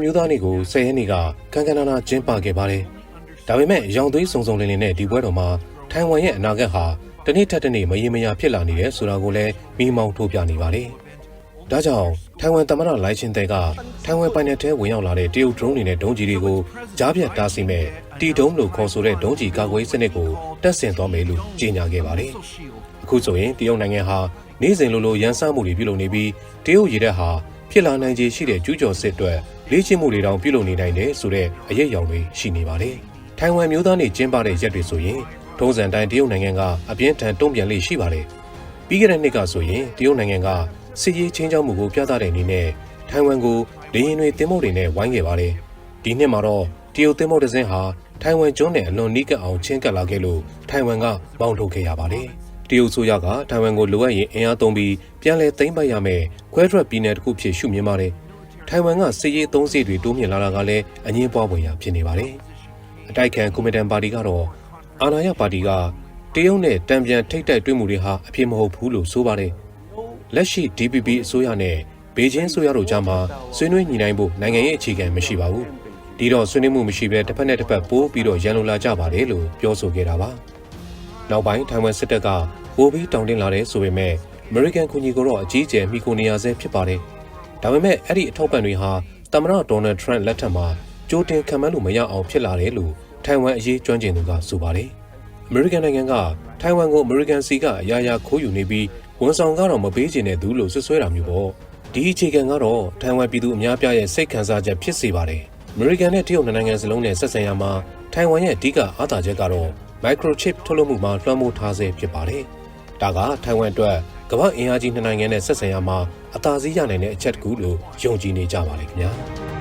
မျိုးသားနေ့ကို10ရက်နေ့ကကံကနာနာကျင်းပခဲ့ပါတယ်။ဒါပေမဲ့ရောင်သွေးစုံစုံလင်းလင်းနဲ့ဒီပွဲတော်မှာထိုင်ဝမ်ရဲ့အနာဂတ်ဟာတစ်နေ့ထက်တစ်နေ့မရေမရာဖြစ်လာနေတယ်ဆိုတာကိုလည်းမိမောင်းထိုးပြနေပါတယ်။ဒါကြောင့်ထိုင်ဝမ်သမ္မတလိုင်ချင်းတဲကထိုင်ဝမ်ပိုင်နယ်ထဲဝင်ရောက်လာတဲ့တရုတ်ဒရုန်းတွေနဲ့ဒုံးကျည်တွေကိုကြားပြတ်တားဆီးမဲ့တီဒုံးလို့ခေါ်ဆိုတဲ့ဒုံးကျည်ကာကွယ်ရေးစနစ်ကိုတက်ဆင်သွားမယ်လို့ကြေညာခဲ့ပါတယ်။အခုဆိုရင်တရုတ်နိုင်ငံဟာနေ့စဉ်လိုလိုရန်စမှုတွေပြုလုပ်နေပြီးတရုတ်ရည်တပ်ဟာ ဖြစ်လာနိုင်ခြေရှိတဲ့ကျူးကျော်စစ်အတွက်လေ့ကျင့်မှုတွေတောင်ပြုလုပ်နေနိုင်တယ်ဆိုတဲ့အရေးအယောင်တွေရှိနေပါတယ်။ထိုင်ဝမ်မျိုးသားနေကျင်းပတဲ့ရက်တွေဆိုရင်ထုံးစံတိုင်းတရုတ်နိုင်ငံကအပြင်းထန်တုံ့ပြန်လေ့ရှိပါတယ်။ပြီးခဲ့တဲ့နှစ်ကဆိုရင်တရုတ်နိုင်ငံကစစ်ရေးချင်းချောက်မှုကိုပြသတဲ့အနေနဲ့ထိုင်ဝမ်ကိုလေယာဉ်တွေတင်မုတ်တွေနဲ့ဝိုင်းခဲ့ပါတယ်။ဒီနှစ်မှာတော့တရုတ်တင်မုတ်တစ်စင်းဟာထိုင်ဝမ်ကျွန်းနဲ့အလွန်နီးကပ်အောင်ချင်းကပ်လာခဲ့လို့ထိုင်ဝမ်ကမောင်းထုတ်ခဲ့ရပါတယ်။ တရုတ်ဆိုရကထိုင်ဝမ်ကိုလိုအပ်ရင်အင်အားသုံးပြီးပြန်လည်သိမ်းပိုက်ရမယ်ခွဲထွက်ပြည်နယ်တစ်ခုဖြစ်ရှုမြင်ပါတယ်။ထိုင်ဝမ်ကစစ်ရေးသုံးစီတွေတိုးမြင့်လာတာကလည်းအငင်းပွားဝင်ရာဖြစ်နေပါတယ်။အတိုက်ခံကွန်မတန်ပါတီကတော့အာဏာရပါတီကတရုတ်နဲ့တံပြန်ထိတ်တိုက်တွေ့မှုတွေဟာအဖြစ်မဟုတ်ဘူးလို့ဆိုပါတယ်။လက်ရှိ DPP အစိုးရနဲ့ဘေကျင်းအစိုးရတို့ကြားမှာဆွေးနွေးညှိနှိုင်းဖို့နိုင်ငံရေးအခြေခံမရှိပါဘူး။ဒီတော့ဆွေးနွေးမှုမရှိဘဲတစ်ဖက်နဲ့တစ်ဖက်ပိုးပြီးတော့ရန်လိုလာကြပါတယ်လို့ပြောဆိုခဲ့တာပါ။ နောက်ပိုင်းထိုင်ဝမ်စစ်တပ်ကပိုပြီးတောင်းတင်းလာတဲ့ဆိုပေမဲ့အမေရိကန်ကူညီကိုတော့အကြီးအကျယ်မိကိုနေရဆဲဖြစ်ပါတယ်။ဒါပေမဲ့အဲ့ဒီအထောက်ပံ့တွေဟာသမ္မတဒေါ်နယ်ထရန့်လက်ထက်မှာကြိုတင်ခံမှန်းလို့မရအောင်ဖြစ်လာတယ်လို့ထိုင်ဝမ်အရေးကျွမ်းကျင်သူကဆိုပါတယ်။အမေရိကန်နိုင်ငံကထိုင်ဝမ်ကိုအမေရိကန်စီကအရာရာခိုးယူနေပြီးဝန်ဆောင်ကတော့မပေးချင်တဲ့သူလို့ဆွဆွဲတာမျိုးပေါ့။ဒီအခြေခံကတော့ထိုင်ဝမ်ပြည်သူအများပြားရဲ့စိတ်ခံစားချက်ဖြစ်စေပါတယ်။အမေရိကန်နဲ့တရုတ်နိုင်ငံစလုံးနဲ့ဆက်ဆံရမှာထိုင်ဝမ်ရဲ့အဓိကအားသာချက်ကတော့ microchip ထုတ်လုပ်မှုမှာလွှမ်းမိုးထားဆဲဖြစ်ပါတယ်။ဒါကထိုင်ဝမ်အတွက်ကမ္ဘာအင်အားကြီးနှစ်နိုင်ငံနဲ့ဆက်ဆံရမှာအသာစီးရနိုင်တဲ့အချက်တစ်ခုလို့ယုံကြည်နေကြပါလေခင်ဗျာ။